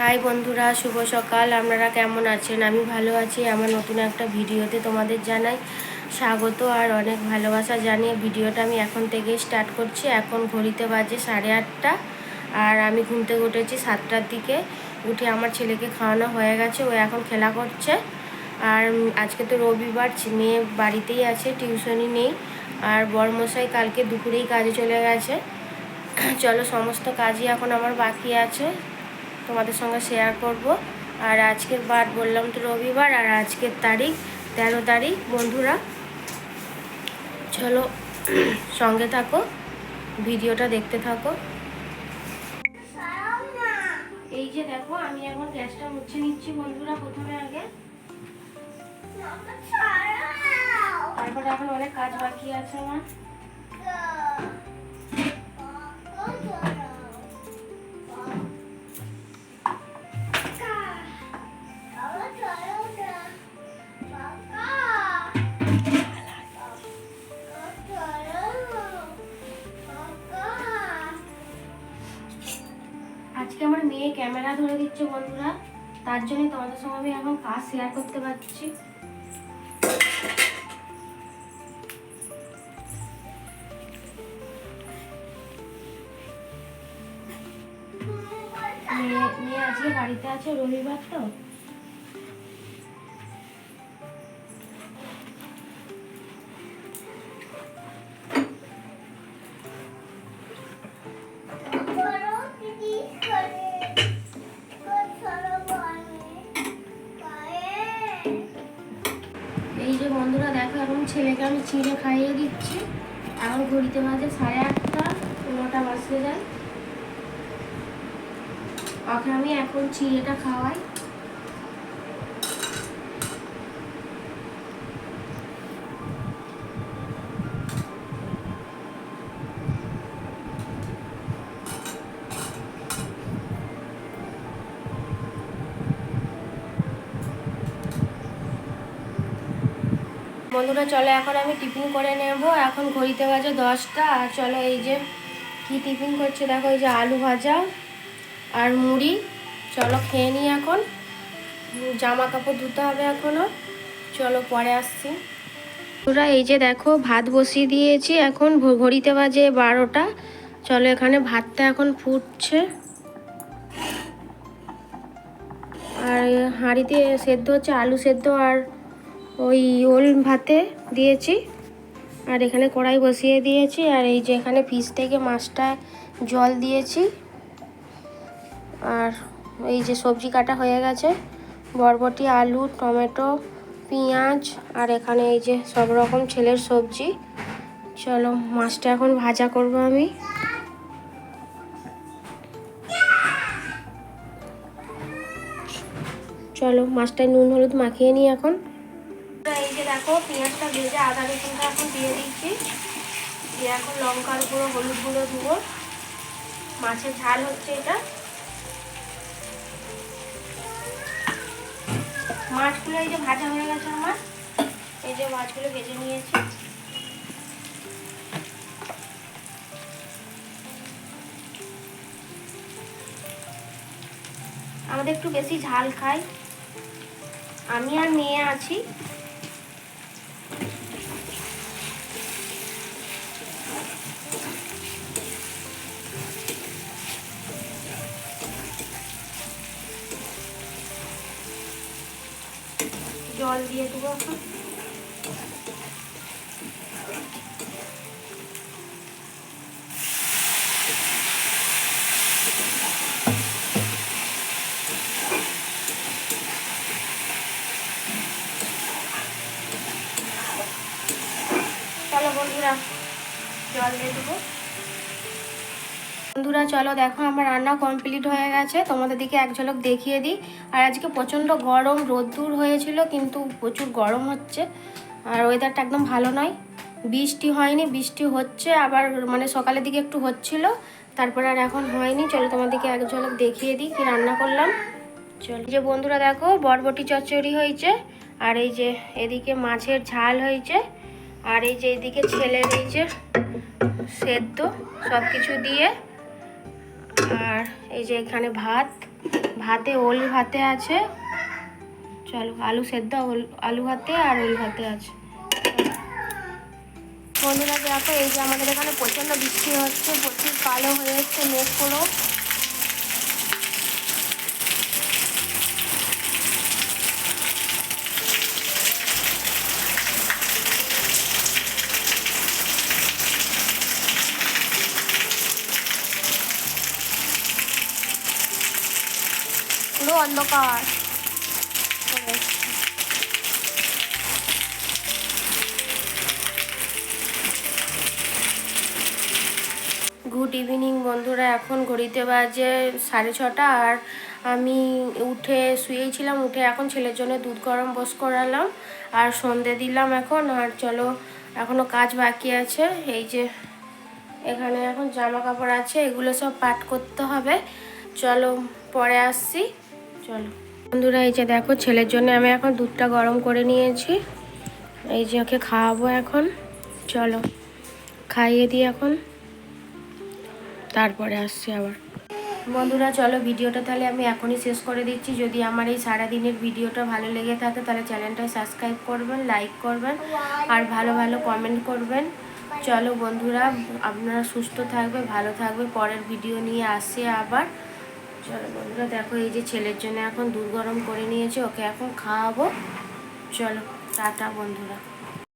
High বন্ধুরা, শুভ সকাল। আপনারা কেমন আছেন? আমি ভালো আছি। আমার নতুন একটা ভিডিওতে তোমাদের জানাই স্বাগত আর অনেক ভালোবাসা জানিয়ে ভিডিওটা আমি এখন থেকে স্টার্ট করছি। এখন ঘড়িতে বাজে সাড়ে আটটা আর আমি ঘুমতে উঠেছি সাতটার দিকে। উঠে আমার ছেলেকে খাওয়ানো হয়ে গেছে। ও এখন খেলা করছে। আর আজকে তো রবিবার মেয়ে বাড়িতেই আছে, টিউশনই নেই। আর বড়মশাই কালকে দুপুরেই কাজে চলে গেছে। চলো, সমস্ত কাজই এখন আমার বাকি আছে। তোমাদের সঙ্গে শেয়ার করব। আর আজকের বার বললাম তো রবিবার, আর আজকের তারিখ তেরো তারিখ। বন্ধুরা, চলো সঙ্গে থাকো, ভিডিওটা দেখতে থাকো। এই যে দেখো, আমি এখন গ্যাসটা মুছে নিচ্ছি বন্ধুরা প্রথমে আগে। তারপরে এখন অনেক কাজ বাকি আছে আমার। মেয়ে ক্যামেরা ধরে দিচ্ছে বন্ধুরা। তার জন্য তোমাদের সঙ্গে আমি এখন কাজ শেয়ার করতে পারছি। মেয়ে আজকে বাড়িতে আছে রবিবার তো? ছেলেকে আমি ছিঁড়ে খাইয়ে দিচ্ছি। এখন ঘড়িতে মাঝে সাড়ে আটটা নটা বাজতে যায়। ওকে আমি এখন চিড়েটা খাওয়াই। বন্ধুরা, চলো এখন আমি টিফিন করে নেব। এখন ঘড়িতে বাজে দশটা। আর চলো এই যে কি টিফিন করছে, দেখো এই যে আলু ভাজা আর মুড়ি। চলো খেয়ে নিই এখন। জামা কাপড় ধুতে হবে এখনও চলো পরে আসছি। বন্ধুরা, এই যে দেখো, ভাত বসিয়ে দিয়েছি এখন। ঘড়িতে বাজে বারোটা। চলো এখানে ভাতটা এখন ফুটছে। আর হাঁড়িতে সেদ্ধ হচ্ছে আলু সেদ্ধ আর ওই ওল ভাতে দিয়েছি। আর এখানে কড়াই বসিয়ে দিয়েছি। আর এই যে এখানে ফিস থেকে মাছটা জল দিয়েছি। আর এই যে সবজি কাটা হয়ে গেছে। বরবটি, আলু, টমেটো, পেঁয়াজ আর এখানে এই যে সব রকম ছেলের সবজি। চলো মাছটা এখন ভাজা করব আমি। চলো মাছটায় নুন, হলুদ মাখিয়ে নিই এখন। এই যে দেখো, পেঁয়াজটা ভেজে আদা রসুনটা এখন দিয়ে দিচ্ছি। দিয়ে এখন লঙ্কার গুঁড়ো, হলুদ গুঁড়ো দেবো। মাছের ঝাল হচ্ছে এটা। মাছগুলো এই যে ভাজা হয়ে গেছে আমার। এই যে মাছগুলো ভেজে নিয়েছি। আমাদের একটু বেশি ঝাল খাই। আমি আর মেয়ে আছি। জল দিয়ে দেবো এখন। বন্ধুরা জল দিয়ে দেবো। বন্ধুরা, চলো দেখো, আমার রান্না কমপ্লিট হয়ে গেছে। তোমাদের দিকে এক ঝলক দেখিয়ে দিই। আর আজকে প্রচণ্ড গরম, রোদ্দুর হয়েছিল, কিন্তু প্রচুর গরম হচ্ছে। আর ওয়েদারটা একদম ভালো নয়। বৃষ্টি হয়নি, বৃষ্টি হচ্ছে, আবার মানে সকালের দিকে একটু হচ্ছিল। তারপরে আর এখন হয়নি। চলো তোমাদেরকে এক ঝলক দেখিয়ে দিই, কি রান্না করলাম। চলো। যে বন্ধুরা, দেখো, বরবটি চচ্চড়ি হয়েছে, আর এই যে এদিকে মাছের ঝাল হয়েছে, আর এই যে এদিকে ছেলের এই যে সেদ্ধ সব কিছু দিয়ে। আর এই যে এখানে ভাত, ভাতে ওল ভাতে আছে। চলো, আলু সেদ্ধ আলু ভাতে আর ওল ভাতে আছে। বন্ধুরা, দেখো, এই যে আমাদের এখানে প্রচণ্ড বৃষ্টি হচ্ছে, প্রচুর কালো হয়ে যাচ্ছে মেঘ পুরো অন্ধকার। গুড ইভিনিং বন্ধুরা। এখন ঘড়িতে বাজে সাড়ে ছটা আর আমি উঠে শুয়েছিলাম, উঠে এখন ছেলের জন্য দুধ গরম বস করালাম আর সন্ধে দিলাম এখন। আর চলো এখনও কাজ বাকি আছে। এই যে এখানে এখন জামা কাপড় আছে, এগুলো সব পাট করতে হবে। চলো, পরে আসছি। চলো। বন্ধুরা, এই যে দেখো, ছেলের জন্য আমি এখন দুধটা গরম করে নিয়েছি। এই যে ওকে খাওয়াবো এখন। চলো, খাইয়ে দিই এখন। তারপরে আসছি আবার। বন্ধুরা, চলো, ভিডিওটা তাহলে আমি এখনই শেষ করে দিচ্ছি। যদি আমার এই সারাদিনের ভিডিওটা ভালো লেগে থাকে, তাহলে চ্যানেলটা সাবস্ক্রাইব করবেন, লাইক করবেন, আর ভালো ভালো কমেন্ট করবেন। চলো, বন্ধুরা, আপনারা সুস্থ থাকবে, ভালো থাকবে। পরের ভিডিও নিয়ে আসছি আবার। চলো বন্ধুরা, দেখো এই যে ছেলের জন্য এখন দুধ গরম করে নিয়েছে, ওকে এখন খাওয়াবো। চলো, টাটা বন্ধুরা।